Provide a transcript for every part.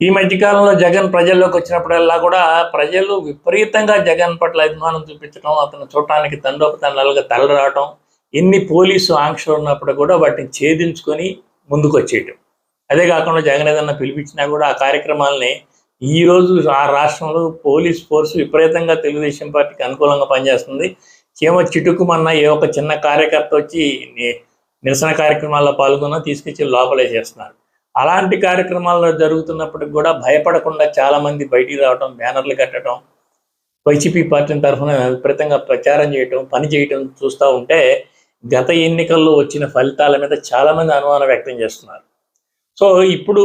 ఈ మధ్యకాలంలో జగన్ ప్రజల్లోకి వచ్చినప్పుడల్లా కూడా ప్రజలు విపరీతంగా జగన్ పట్ల అభిమానం చూపించడం అతను చూడటానికి తండోపతండాలుగా తలరావటం ఎన్ని పోలీసు ఆంక్షలు ఉన్నప్పుడు కూడా వాటిని ఛేదించుకొని ముందుకు వచ్చేయటం అదే కాకుండా జగన్ ఏదన్నా పిలిపించినా కూడా ఆ కార్యక్రమాలని ఈ రోజు ఆ రాష్ట్రంలో పోలీస్ ఫోర్స్ విపరీతంగా తెలుగుదేశం పార్టీకి అనుకూలంగా పనిచేస్తుంది. ఏమో చిటుకుమన్న ఏ ఒక చిన్న కార్యకర్త వచ్చి నిరసన కార్యక్రమాల్లో పాల్గొన్నా తీసుకొచ్చి లోపలే చేస్తున్నారు అలాంటి కార్యక్రమాల్లో జరుగుతున్నప్పటికి కూడా భయపడకుండా చాలా మంది బయటికి రావడం బ్యానర్లు కట్టడం వైసీపీ పార్టీ తరఫున విపరీతంగా ప్రచారం చేయటం పని చేయటం చూస్తూ ఉంటే గత ఎన్నికల్లో వచ్చిన ఫలితాల మీద చాలామంది అనుమానం వ్యక్తం చేస్తున్నారు. సో ఇప్పుడు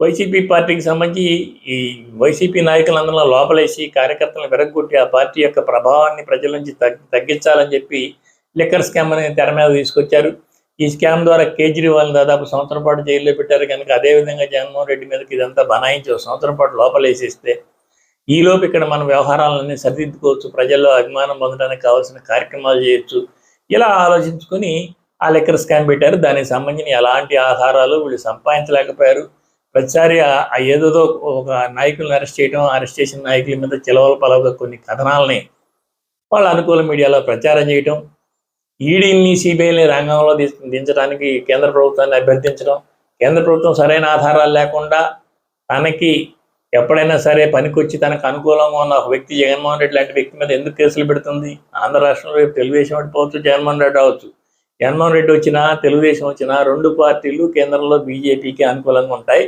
వైసీపీ పార్టీకి సంబంధించి ఈ వైసీపీ నాయకులందరూ లోపలేసి కార్యకర్తలను విరగొట్టి ఆ పార్టీ యొక్క ప్రభావాన్ని ప్రజల నుంచి తగ్గి తగ్గించాలని చెప్పి లిక్కర్ స్కామ్ అనేది తెర మీద తీసుకొచ్చారు. ఈ స్కామ్ ద్వారా కేజ్రీవాల్ దాదాపు సంవత్సరం పాటు జైల్లో పెట్టారు. కనుక అదేవిధంగా జగన్మోహన్ రెడ్డి మీదకి ఇదంతా బనాయించి సంవత్సరం పాటు లోపలేసేస్తే ఈలోపు ఇక్కడ మన వ్యవహారాలన్నీ సరిదిద్దుకోవచ్చు. ప్రజల్లో అభిమానం పొందడానికి కావాల్సిన కార్యక్రమాలు చేయొచ్చు. ఇలా ఆలోచించుకొని ఆ లెక్కర్ స్కామ్ పెట్టారు. దానికి సంబంధించిన ఎలాంటి ఆధారాలు వీళ్ళు సంపాదించలేకపోయారు. ప్రతిసారి ఆ- ఏదోదో ఒక నాయకులను అరెస్ట్ చేయడం అరెస్ట్ చేసిన నాయకుల మీద చిలవల పలవగా కొన్ని కథనాలని వాళ్ళ అనుకూల మీడియాలో ప్రచారం చేయటం ఈడీని సిబిఐని రంగంలో దించడానికి కేంద్ర ప్రభుత్వాన్ని అభ్యర్థించడం కేంద్ర ప్రభుత్వం సరైన ఆధారాలు లేకుండా తనకి ఎప్పుడైనా సరే పనికొచ్చి తనకు అనుకూలంగా ఉన్న ఒక వ్యక్తి జగన్మోహన్ రెడ్డి లాంటి వ్యక్తి మీద ఎందుకు కేసులు పెడుతుంది? ఆంధ్ర రాష్ట్రంలో తెలుగుదేశం ఓడిపోవచ్చు జగన్మోహన్ రెడ్డి అవచ్చు జగన్మోహన్ రెడ్డి వచ్చినా తెలుగుదేశం వచ్చినా రెండు పార్టీలు కేంద్రంలో బీజేపీకి అనుకూలంగా ఉంటాయి.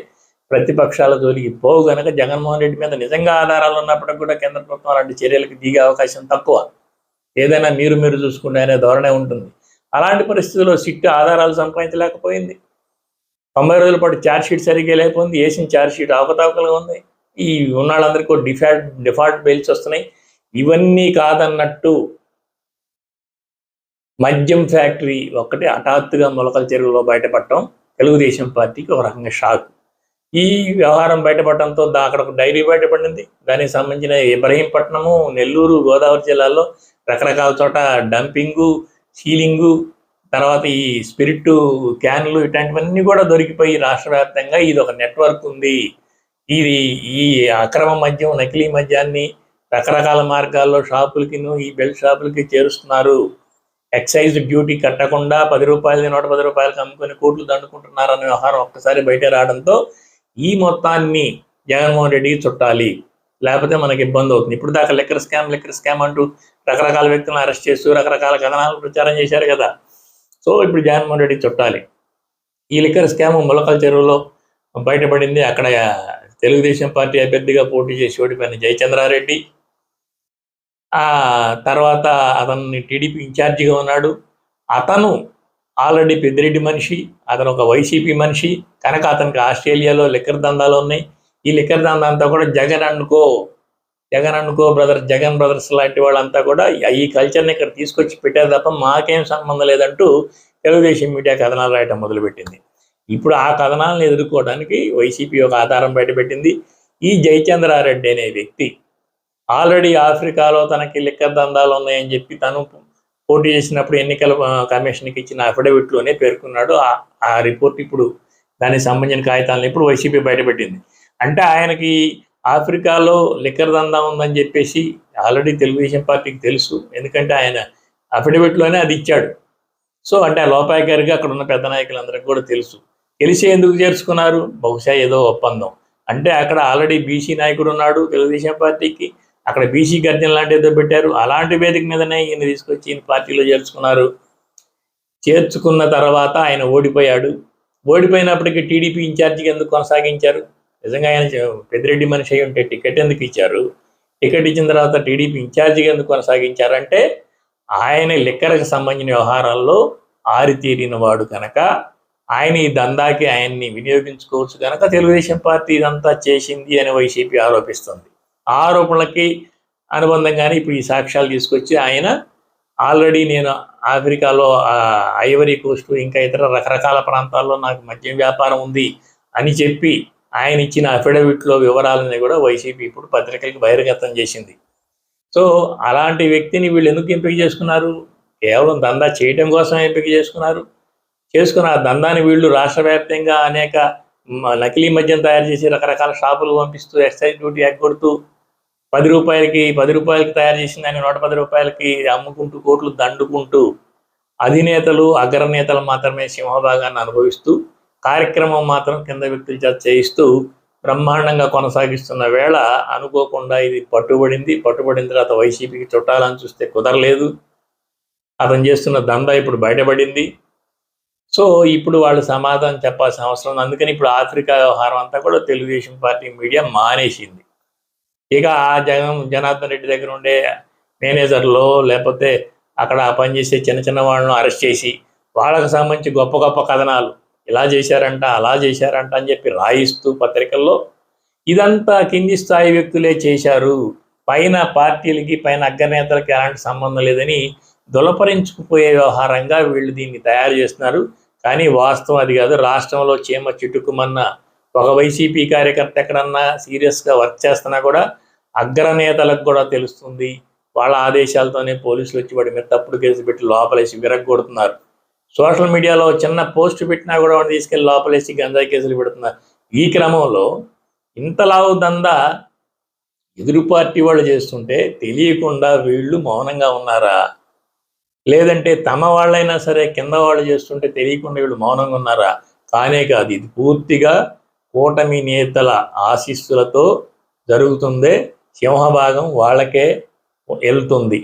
ప్రతిపక్షాల జోలికి పోవు గనక జగన్మోహన్ రెడ్డి మీద నిజంగా ఆధారాలు ఉన్నప్పటికీ కూడా కేంద్ర ప్రభుత్వం అలాంటి చర్యలకు దిగే అవకాశం తక్కువ. ఏదైనా మీరు మీరు చూసుకుంటే అనే ధోరణే ఉంటుంది. అలాంటి పరిస్థితుల్లో సిట్ ఆధారాలు సంపాదించలేకపోయింది. తొంభై రోజుల పాటు ఛార్జ్ షీట్ సరిగ్గా లేకపోయింది. వేసిన ఛార్జ్ షీట్ అవకతవకలుగా ఉంది. ఈ ఉన్నాళ్ళందరికీ డిఫాల్ట్ డిఫాల్ట్ బెయిల్స్ వస్తున్నాయి. ఇవన్నీ కాదన్నట్టు మద్యం ఫ్యాక్టరీ ఒక్కటి హఠాత్తుగా మొలకల చెరువులో బయటపడటం తెలుగుదేశం పార్టీకి ఒక రకంగా షాక్. ఈ వ్యవహారం బయటపడటంతో అక్కడ ఒక డైరీ బయటపడింది. దానికి సంబంధించిన ఇబ్రహీంపట్నము నెల్లూరు గోదావరి జిల్లాలో రకరకాల చోట డంపింగు సీలింగు తర్వాత ఈ స్పిరిట్ క్యాన్లు ఇట్లాంటివన్నీ కూడా దొరికిపోయి రాష్ట్ర వ్యాప్తంగా ఇది ఒక నెట్వర్క్ ఉంది. ఇది ఈ అక్రమ మద్యం నకిలీ మద్యాన్ని రకరకాల మార్గాల్లో షాపులకిను ఈ బెల్ట్ షాపులకి చేరుస్తున్నారు. ఎక్సైజ్ డ్యూటీ కట్టకుండా పది రూపాయలు నూట పది రూపాయలకు అమ్ముకొని కోట్లు దండుకుంటున్నారనే వ్యవహారం ఒక్కసారి బయట రావడంతో ఈ మొత్తాన్ని జగన్మోహన్ రెడ్డికి చుట్టాలి. లేకపోతే మనకి ఇబ్బంది అవుతుంది. ఇప్పుడు దాకా లెక్కర్ స్కామ్ లెక్కర్ స్కామ్ అంటూ రకరకాల వ్యక్తులను అరెస్ట్ చేస్తూ రకరకాల కథనాలు ప్రచారం చేశారు కదా. సో ఇప్పుడు జగన్మోహన్ రెడ్డి చుట్టాలి. ఈ లిక్కర్ స్కామ్ ములకల చెరువులో బయటపడింది అక్కడ తెలుగుదేశం పార్టీ అభ్యర్థిగా పోటీ చేసి ఓడిపోయిన జయచంద్రారెడ్డి. ఆ తర్వాత అతన్ని టీడీపీ ఇన్ఛార్జిగా ఉన్నాడు. అతను ఆల్రెడీ పెద్దిరెడ్డి మనిషి అతను ఒక వైసీపీ మనిషి కనుక అతనికి ఆస్ట్రేలియాలో లిక్కర్ దందాలు ఉన్నాయి. ఈ లిక్కర్ దందా అంతా కూడా జగన్ అనుకో జగన్ అనుకో బ్రదర్ జగన్ బ్రదర్స్ లాంటి వాళ్ళంతా కూడా ఈ కల్చర్ని ఇక్కడ తీసుకొచ్చి పెట్టారు తప్ప మాకేం సంబంధం లేదంటూ తెలుగుదేశం మీడియా కథనాలు రాయటం మొదలుపెట్టింది. ఇప్పుడు ఆ కథనాలను ఎదుర్కోవడానికి వైసీపీ ఒక ఆధారం బయటపెట్టింది. ఈ జయచంద్రారెడ్డి అనే వ్యక్తి ఆల్రెడీ ఆఫ్రికాలో తనకి లిక్కర్ దందాలు ఉన్నాయని చెప్పి తను పోటీ చేసినప్పుడు ఎన్నికల కమిషన్కి ఇచ్చిన అఫిడవిట్లోనే పేర్కొన్నాడు. ఆ- ఆ రిపోర్ట్ ఇప్పుడు దానికి సంబంధించిన కాగితాలను ఇప్పుడు వైసీపీ బయటపెట్టింది. అంటే ఆయనకి ఆఫ్రికాలో లిక్కర్ దందా ఉందని చెప్పేసి ఆల్రెడీ తెలుగుదేశం పార్టీకి తెలుసు. ఎందుకంటే ఆయన అఫిడవిట్లోనే అది ఇచ్చాడు. సో అంటే ఆ గారికి అక్కడ ఉన్న పెద్ద నాయకులందరికీ కూడా తెలుసు. తెలిసి ఎందుకు చేర్చుకున్నారు? బహుశా ఏదో ఒప్పందం. అంటే అక్కడ ఆల్రెడీ బీసీ నాయకుడు ఉన్నాడు తెలుగుదేశం పార్టీకి. అక్కడ బీసీ గర్జన లాంటి ఏదో పెట్టారు. అలాంటి వేదిక మీదనే ఈయన తీసుకొచ్చి ఈయన పార్టీలో చేర్చుకున్నారు. చేర్చుకున్న తర్వాత ఆయన ఓడిపోయాడు. ఓడిపోయినప్పటికీ టీడీపీ ఇన్ఛార్జిగా ఎందుకు కొనసాగించారు? నిజంగా ఆయన పెద్దిరెడ్డి మనిషి అయి ఉంటే టికెట్ ఎందుకు ఇచ్చారు? టికెట్ ఇచ్చిన తర్వాత టీడీపీ ఇన్ఛార్జిగా ఎందుకు కొనసాగించారంటే ఆయన లిక్కర్కి సంబంధించిన వ్యవహారాల్లో ఆరితేరిన వాడు కనుక ఆయన ఈ దందాకి ఆయన్ని వినియోగించుకోవచ్చు కనుక తెలుగుదేశం పార్టీ ఇదంతా చేసింది అని వైసీపీ ఆరోపిస్తుంది. ఆ ఆరోపణలకి అనుబంధంగానే ఇప్పుడు ఈ సాక్ష్యాలు తీసుకొచ్చి ఆయన ఆల్రెడీ నేను ఆఫ్రికాలో ఐవరీ కోస్ట్ ఇంకా ఇతర రకరకాల ప్రాంతాల్లో నాకు మద్యం వ్యాపారం ఉంది అని చెప్పి ఆయన ఇచ్చిన అఫిడవిట్లో వివరాలని కూడా వైసీపీ ఇప్పుడు పత్రికలకు బహిర్గతం చేసింది. సో అలాంటి వ్యక్తిని వీళ్ళు ఎందుకు ఎంపిక చేసుకున్నారు? కేవలం దందా చేయడం కోసం ఎంపిక చేసుకున్నారు. చేసుకున్న ఆ దందాని వీళ్ళు రాష్ట్ర వ్యాప్తంగా అనేక నకిలీ మద్యం తయారు చేసి రకరకాల షాపులు పంపిస్తూ ఎక్సైజ్ డ్యూటీ ఎగ్గొడుతూ పది రూపాయలకి పది రూపాయలకి తయారు చేసిన దాన్ని నూట పది రూపాయలకి అమ్ముకుంటూ కోట్లు దండుకుంటూ అధినేతలు అగ్రనేతలు మాత్రమే సింహభాగాన్ని అనుభవిస్తూ కార్యక్రమం మాత్రం కింద వ్యక్తుల చేత చేయిస్తూ బ్రహ్మాండంగా కొనసాగిస్తున్న వేళ అనుకోకుండా ఇది పట్టుబడింది. పట్టుబడిన తర్వాత వైసీపీకి చుట్టాలని చూస్తే కుదరలేదు. అతను చేస్తున్న దందా ఇప్పుడు బయటపడింది. సో ఇప్పుడు వాళ్ళు సమాధానం చెప్పాల్సిన అవసరం ఉంది. అందుకని ఇప్పుడు ఆఫ్రికా వ్యవహారం అంతా కూడా తెలుగుదేశం పార్టీ మీడియా మానేసింది. ఇక ఆ జగన్ జనార్దన్ రెడ్డి దగ్గర ఉండే మేనేజర్లో లేకపోతే అక్కడ పనిచేసే చిన్న చిన్న వాళ్ళను అరెస్ట్ చేసి వాళ్ళకు సంబంధించి గొప్ప గొప్ప కథనాలు ఇలా చేశారంట అలా చేశారంట అని చెప్పి రాయిస్తూ పత్రికల్లో ఇదంతా కింది స్థాయి వ్యక్తులే చేశారు. పైన పార్టీలకి పైన అగ్రనేతలకి ఎలాంటి సంబంధం లేదని దులపరించుకుపోయే వ్యవహారంగా వీళ్ళు దీన్ని తయారు చేస్తున్నారు. కానీ వాస్తవం అది కాదు. రాష్ట్రంలో చీమ చిటుకుమన్న ఒక వైసీపీ కార్యకర్త ఎక్కడన్నా సీరియస్గా వర్క్ చేస్తున్నా కూడా అగ్రనేతలకు కూడా తెలుస్తుంది. వాళ్ళ ఆదేశాలతోనే పోలీసులు వచ్చి వాడి మీద తప్పుడు కేసు పెట్టి లోపలేసి విరగొడుతున్నారు సోషల్ మీడియాలో చిన్న పోస్ట్ పెట్టినా కూడా వాడిని తీసుకెళ్ళి లోపలేసి గంజాయి కేసులు పెడుతున్నారు ఈ క్రమంలో ఇంతలావు దందా ఎదురు పార్టీ వాళ్ళు చేస్తుంటే తెలియకుండా వీళ్ళు మౌనంగా ఉన్నారా? లేదంటే తమ వాళ్ళైనా సరే కింద వాళ్ళు చేస్తుంటే తెలియకుండా వీళ్ళు మౌనంగా ఉన్నారా? కానే కాదు ఇది పూర్తిగా కూటమి నేతల ఆశీస్సులతో జరుగుతుందే. సింహభాగం వాళ్ళకే వెళ్తుంది.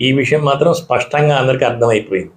ఈ విషయం మాత్రం స్పష్టంగా అందరికీ అర్థమైపోయింది.